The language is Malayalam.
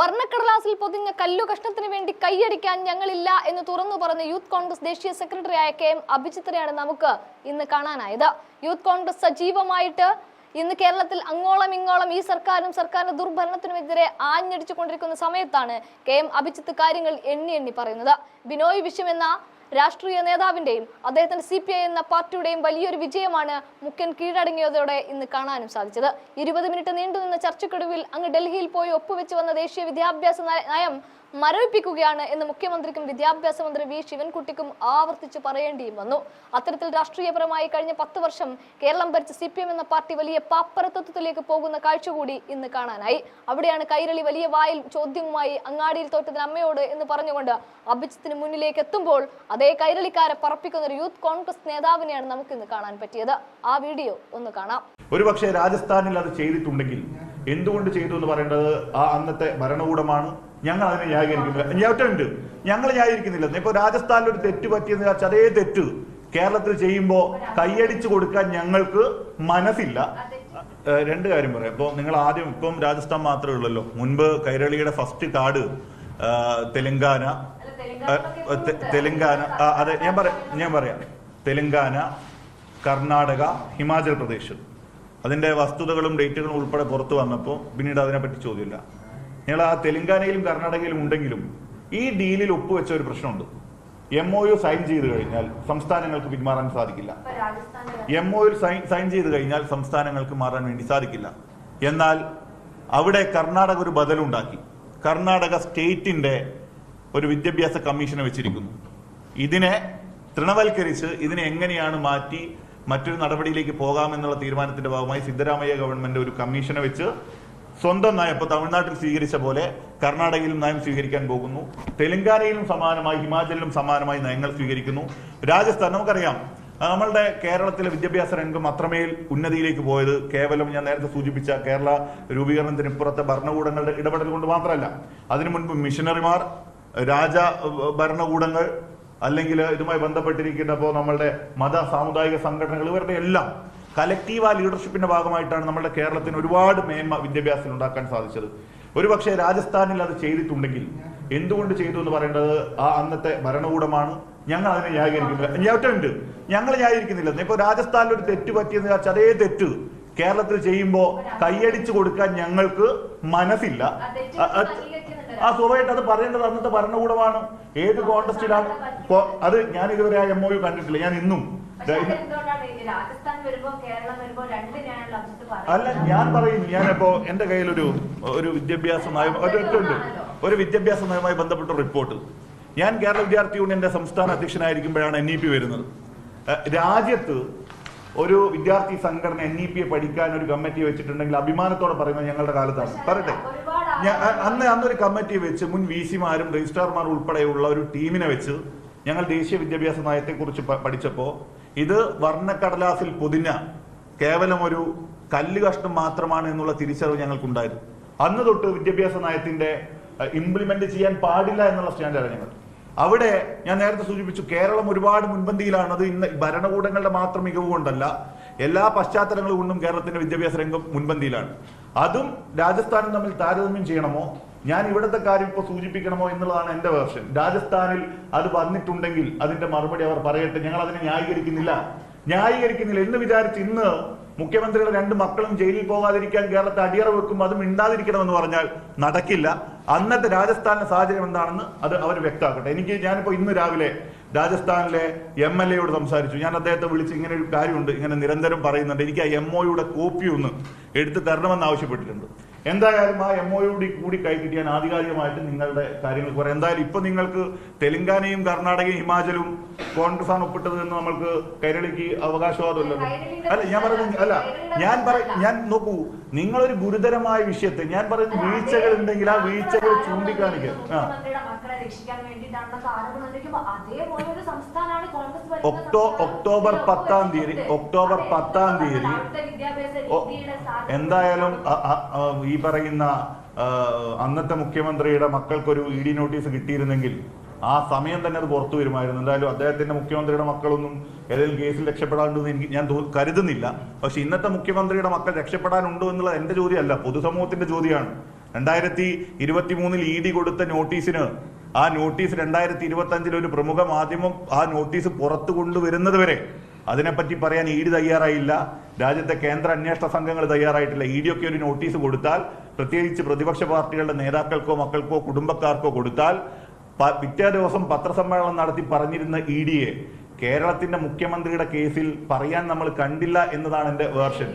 വർണക്കടലാസിൽ പൊതിഞ്ഞ കല്ലു കഷ്ണത്തിന് വേണ്ടി കൈയടിക്കാൻ ഞങ്ങളില്ല എന്ന് തുറന്നു പറഞ്ഞ യൂത്ത് കോൺഗ്രസ് ദേശീയ സെക്രട്ടറിയായ കെ എം അഭിജിത്തിനെയാണ് നമുക്ക് ഇന്ന് കാണാനായത്. യൂത്ത് കോൺഗ്രസ് സജീവമായിട്ട് ഇന്ന് കേരളത്തിൽ അങ്ങോളം ഇങ്ങോളം ഈ സർക്കാരും സർക്കാരിന്റെ ദുർഭരണത്തിനുമെതിരെ ആഞ്ഞടിച്ചു കൊണ്ടിരിക്കുന്ന സമയത്താണ് കെ എം അഭിജിത്ത് കാര്യങ്ങൾ എണ്ണി എണ്ണി പറയുന്നത്. ബിനോയ് വിശ്വം എന്ന രാഷ്ട്രീയ നേതാവിന്റെയും അദ്ദേഹത്തിന്റെ സി പി ഐ എന്ന പാർട്ടിയുടെയും വലിയൊരു വിജയമാണ് മുഖ്യൻ കീഴടങ്ങിയതോടെ ഇന്ന് കാണാനും സാധിച്ചത്. ഇരുപത് മിനിറ്റ് നീണ്ടുനിന്ന ചർച്ചക്കൊടുവിൽ അങ്ങ് ഡൽഹിയിൽ പോയി ഒപ്പുവെച്ചു വന്ന ദേശീയ വിദ്യാഭ്യാസ നയം മരവിപ്പിക്കുകയാണ് എന്ന് മുഖ്യമന്ത്രിക്കും വിദ്യാഭ്യാസ മന്ത്രി വി ശിവൻകുട്ടിക്കും ആവർത്തിച്ച് പറയേണ്ടിയും വന്നു. അത്തരത്തിൽ രാഷ്ട്രീയപരമായി കഴിഞ്ഞ പത്ത് വർഷം കേരളം ഭരിച്ച സി എന്ന പാർട്ടി വലിയ പാപ്പരത്വത്തിലേക്ക് പോകുന്ന കാഴ്ച കൂടി ഇന്ന് കാണാനായി. അവിടെയാണ് കൈരളി വലിയ വായിൽ ചോദ്യവുമായി അങ്ങാടിയിൽ തോറ്റതിന് അമ്മയോട് എന്ന് പറഞ്ഞുകൊണ്ട് അഭിജിത്തിന് മുന്നിലേക്ക് എത്തുമ്പോൾ അതേ കൈരളിക്കാരെ പറപ്പിക്കുന്ന ഒരു യൂത്ത് കോൺഗ്രസ് നേതാവിനെയാണ് നമുക്ക് ഇന്ന് കാണാൻ പറ്റിയത്. ആ വീഡിയോ ഒന്ന് കാണാം. ഒരുപക്ഷെ രാജസ്ഥാനിൽ അത് ചെയ്തിട്ടുണ്ടെങ്കിൽ എന്തുകൊണ്ട് ചെയ്തു എന്ന് പറയേണ്ടത് ആ അന്നത്തെ ഭരണകൂടമാണ്? ഞങ്ങൾ അതിനെ ന്യായീകരിക്കുന്നില്ല. ഞാറ്റുണ്ട് ഞങ്ങൾ ന്യായീകരിക്കുന്നില്ല. ഇപ്പൊ രാജസ്ഥാനിൽ ഒരു തെറ്റ് പറ്റിയെന്ന് വെച്ചാൽ അതേ തെറ്റ് കേരളത്തിൽ ചെയ്യുമ്പോൾ കൈയടിച്ചു കൊടുക്കാൻ ഞങ്ങൾക്ക് മനസ്സില്ല. രണ്ട് കാര്യം പറയാം. ഇപ്പോൾ നിങ്ങൾ ആദ്യം ഇപ്പം രാജസ്ഥാൻ മാത്രമേ ഉള്ളല്ലോ. മുൻപ് കൈരളിയുടെ ഫസ്റ്റ് കാർഡ് തെലങ്കാന തെലങ്കാന അതെ ഞാൻ പറയാം ഞാൻ പറയാം. തെലങ്കാന കർണാടക ഹിമാചൽ പ്രദേശ്. അതിന്റെ വസ്തുതകളും ഡേറ്റുകളും ഉൾപ്പെടെ പുറത്തു വന്നപ്പോൾ പിന്നീട് അതിനെപ്പറ്റി ചോദ്യമില്ല. നിങ്ങൾ ആ തെലങ്കാനയിലും കർണാടകയിലും ഉണ്ടെങ്കിലും ഈ ഡീലിൽ ഒപ്പുവെച്ച ഒരു പ്രശ്നമുണ്ട്. എം ഒ യു സൈൻ ചെയ്ത് കഴിഞ്ഞാൽ സംസ്ഥാനങ്ങൾക്ക് പിന്മാറാൻ സാധിക്കില്ല. M O U sign sign ചെയ്ത് കഴിഞ്ഞാൽ സംസ്ഥാനങ്ങൾക്ക് മാറാൻ വേണ്ടി സാധിക്കില്ല. എന്നാൽ അവിടെ കർണാടക ഒരു ബദലുണ്ടാക്കി. കർണാടക സ്റ്റേറ്റിന്റെ ഒരു വിദ്യാഭ്യാസ കമ്മീഷനെ വെച്ചിരിക്കുന്നു. ഇതിനെ തൃണവൽക്കരിച്ച് ഇതിനെ എങ്ങനെയാണ് മാറ്റി മറ്റൊരു നടപടിയിലേക്ക് പോകാമെന്നുള്ള തീരുമാനത്തിന്റെ ഭാഗമായി സിദ്ധരാമയ്യ ഗവൺമെന്റ് ഒരു കമ്മീഷനെ വെച്ച് സ്വന്തം നയം ഇപ്പൊ തമിഴ്നാട്ടിൽ സ്വീകരിച്ച പോലെ കർണാടകയിലും നയം സ്വീകരിക്കാൻ പോകുന്നു. തെലങ്കാനയിലും സമാനമായി ഹിമാചലിലും സമാനമായി നയങ്ങൾ സ്വീകരിക്കുന്നു. രാജസ്ഥാൻ നമുക്കറിയാം നമ്മളുടെ കേരളത്തിലെ വിദ്യാഭ്യാസ രംഗം അത്രമേൽ ഉന്നതിയിലേക്ക് പോയത് കേവലം ഞാൻ നേരത്തെ സൂചിപ്പിച്ച കേരള രൂപീകരണത്തിന് ഇപ്പുറത്തെ ഭരണകൂടങ്ങളുടെ ഇടപെടൽ കൊണ്ട് മാത്രമല്ല. അതിനു മുൻപ് മിഷനറിമാർ രാജ ഭരണകൂടങ്ങൾ അല്ലെങ്കിൽ ഇതുമായി ബന്ധപ്പെട്ടിരിക്കുന്ന ഇപ്പോൾ നമ്മളുടെ മത സാമുദായിക സംഘടനകൾ ഇവരുടെ എല്ലാം കലക്റ്റീവ് ആ ലീഡർഷിപ്പിന്റെ ഭാഗമായിട്ടാണ് നമ്മുടെ കേരളത്തിന് ഒരുപാട് മേന്മ വിദ്യാഭ്യാസത്തിൽ ഉണ്ടാക്കാൻ സാധിച്ചത്. ഒരുപക്ഷെ രാജസ്ഥാനിൽ അത് ചെയ്തിട്ടുണ്ടെങ്കിൽ എന്തുകൊണ്ട് ചെയ്തു എന്ന് പറയേണ്ടത് ആ അന്നത്തെ ഭരണകൂടമാണ്? ഞങ്ങൾ അതിനെ ന്യായീകരിക്കുന്നില്ല. ഞാറ്റുണ്ട് ഞങ്ങൾ ന്യായീകരിക്കുന്നില്ല. ഇപ്പൊ രാജസ്ഥാനിൽ ഒരു തെറ്റ് പറ്റിയെന്ന് വെച്ചാൽ അതേ തെറ്റ് കേരളത്തിൽ ചെയ്യുമ്പോൾ കൈയടിച്ച് കൊടുക്കാൻ ഞങ്ങൾക്ക് മനസ്സില്ല. ആ സ്വാഭാവികമായിട്ട് അത് പറയേണ്ടത് അന്നത്തെ ഭരണകൂടമാണ്. ഏത് കോൺടസ്റ്റിലാണ്? അത് ഞാൻ ഇതുവരെ ആ എം കണ്ടിട്ടില്ല. ഞാൻ ഇന്നും അല്ല ഞാൻ പറയുന്നു ഞാനിപ്പോ എന്റെ കയ്യിലൊരു ഒരു വിദ്യാഭ്യാസ നയം ഒരു ഒറ്റുണ്ട് ഒരു വിദ്യാഭ്യാസ നയവുമായി ബന്ധപ്പെട്ട റിപ്പോർട്ട്. ഞാൻ കേരള വിദ്യാർത്ഥി യൂണിയന്റെ സംസ്ഥാന അധ്യക്ഷനായിരിക്കുമ്പോഴാണ് എൻ ഇ പി വരുന്നത്. രാജ്യത്ത് ഒരു വിദ്യാർത്ഥി സംഘടന എൻ ഇ പിയെ പഠിക്കാൻ ഒരു കമ്മിറ്റി വെച്ചിട്ടുണ്ടെങ്കിൽ അഭിമാനത്തോടെ പറയുന്നത് ഞങ്ങളുടെ കാലത്താണ്. പറയട്ടെ. അന്ന് അന്നൊരു കമ്മിറ്റി വെച്ച് മുൻ വി സിമാരും രജിസ്ട്രാർമാരും ഉൾപ്പെടെയുള്ള ഒരു ടീമിനെ വെച്ച് ഞങ്ങൾ ദേശീയ വിദ്യാഭ്യാസ നയത്തെക്കുറിച്ച് പഠിച്ചപ്പോൾ പഠിച്ചപ്പോ ഇത് വർണക്കടലാസിൽ പൊതിഞ്ഞ കേവലം ഒരു കല്ല് കഷ്ണം മാത്രമാണ് എന്നുള്ള തിരിച്ചറിവ് ഞങ്ങൾക്കുണ്ടായിരുന്നു അന്ന് തൊട്ട് വിദ്യാഭ്യാസ നയത്തിന്റെ ഇംപ്ലിമെന്റ് ചെയ്യാൻ പാടില്ല എന്നുള്ള സ്റ്റാൻഡാണ് ഞങ്ങൾ. അവിടെ ഞാൻ നേരത്തെ സൂചിപ്പിച്ചു കേരളം ഒരുപാട് മുൻപന്തിയിലാണ്. അത് ഇന്ന് ഭരണകൂടങ്ങളുടെ മാത്രം മികവ് കൊണ്ടല്ല എല്ലാ പശ്ചാത്തലങ്ങളും കൊണ്ടും കേരളത്തിന്റെ വിദ്യാഭ്യാസ രംഗം മുൻപന്തിയിലാണ്. അതും രാജസ്ഥാനും തമ്മിൽ താരതമ്യം ചെയ്യണമോ? ഞാൻ ഇവിടുത്തെ കാര്യം ഇപ്പോൾ സൂചിപ്പിക്കണമോ എന്നുള്ളതാണ് എന്റെ വേർഷൻ. രാജസ്ഥാനിൽ അത് വന്നിട്ടുണ്ടെങ്കിൽ അതിന്റെ മറുപടി അവർ പറയട്ടെ. ഞങ്ങൾ അതിനെ ന്യായീകരിക്കുന്നില്ല. ന്യായീകരിക്കുന്നില്ല എന്ന് വിചാരിച്ച് ഇന്ന് മുഖ്യമന്ത്രിയുടെ രണ്ട് മക്കളും ജയിലിൽ പോകാതിരിക്കാൻ കേരളത്തെ അടിയറ വെക്കും അത് മിണ്ടാതിരിക്കണമെന്ന് പറഞ്ഞാൽ നടക്കില്ല. അന്നത്തെ രാജസ്ഥാനിലെ സാഹചര്യം എന്താണെന്ന് അത് അവർ വ്യക്തമാക്കട്ടെ. എനിക്ക് ഞാനിപ്പോ ഇന്ന് രാവിലെ രാജസ്ഥാനിലെ എം എൽ എയോട് സംസാരിച്ചു. ഞാൻ അദ്ദേഹത്തെ വിളിച്ച് ഇങ്ങനെ ഒരു കാര്യമുണ്ട് ഇങ്ങനെ നിരന്തരം പറയുന്നുണ്ട്. എനിക്ക് ആ എം ഒയുടെ കോപ്പി ഒന്ന് എടുത്തു തരണമെന്ന് ആവശ്യപ്പെട്ടിട്ടുണ്ട്. എന്തായാലും ആ എം ഡി കൂടി കൈ കിട്ടിയാൻ ആധികാരികമായിട്ട് നിങ്ങളുടെ കാര്യങ്ങൾ പറയാം എന്തായാലും ഇപ്പൊ നിങ്ങൾക്ക് തെലങ്കാനയും കർണാടകയും ഹിമാചലും കോൺഗ്രസ് ആണ് ഒപ്പിട്ടത് എന്ന് നമ്മൾക്ക് കൈരളിക്ക് അവകാശവാദമല്ലോ അല്ല ഞാൻ പറയുന്നത് അല്ല ഞാൻ പറ ഞാൻ നോക്കൂ നിങ്ങളൊരു ഗുരുതരമായ വിഷയത്തെ ഞാൻ പറയുന്നത് വീഴ്ചകൾ ഉണ്ടെങ്കിൽ ആ വീഴ്ചകൾ ചൂണ്ടിക്കാണിക്കുക ആ. ഒക്ടോ. ഒക്ടോബർ പത്താം തീയതി ഒക്ടോബർ പത്താം തീയതി എന്തായാലും ഈ പറയുന്ന അന്നത്തെ മുഖ്യമന്ത്രിയുടെ മക്കൾക്കൊരു ഇ ഡി നോട്ടീസ് കിട്ടിയിരുന്നെങ്കിൽ ആ സമയം തന്നെ അത് പുറത്തു വരുമായിരുന്നു. എന്തായാലും അദ്ദേഹത്തിന്റെ മുഖ്യമന്ത്രിയുടെ മക്കളൊന്നും ഏതെങ്കിലും കേസിൽ രക്ഷപ്പെടാനുണ്ടെന്ന് എനിക്ക് ഞാൻ കരുതുന്നില്ല. പക്ഷെ ഇന്നത്തെ മുഖ്യമന്ത്രിയുടെ മക്കൾ രക്ഷപ്പെടാനുണ്ടോ എന്നുള്ളത് എന്റെ ചോദ്യമല്ല പൊതുസമൂഹത്തിന്റെ ചോദ്യമാണ്. രണ്ടായിരത്തി ഇരുപത്തി മൂന്നിൽ ഇ ഡി കൊടുത്ത നോട്ടീസിന് ആ നോട്ടീസ് രണ്ടായിരത്തി ഇരുപത്തി അഞ്ചിൽ ഒരു പ്രമുഖ മാധ്യമം ആ നോട്ടീസ് പുറത്തു കൊണ്ടുവരുന്നത് വരെ അതിനെപ്പറ്റി പറയാൻ ഇ ഡി തയ്യാറായില്ല. രാജ്യത്തെ കേന്ദ്ര അന്വേഷണ സംഘങ്ങൾ തയ്യാറായിട്ടില്ല. ഇ ഡി ഒക്കെ ഒരു നോട്ടീസ് കൊടുത്താൽ പ്രത്യേകിച്ച് പ്രതിപക്ഷ പാർട്ടികളുടെ നേതാക്കൾക്കോ മക്കൾക്കോ കുടുംബക്കാർക്കോ കൊടുത്താൽ പിറ്റേ ദിവസം പത്രസമ്മേളനം നടത്തി പറഞ്ഞിരുന്ന ഇ ഡിയെ കേരളത്തിന്റെ മുഖ്യമന്ത്രിയുടെ കേസിൽ പറയാൻ നമ്മൾ കണ്ടില്ല എന്നതാണ് എന്റെ വേർഷൻ.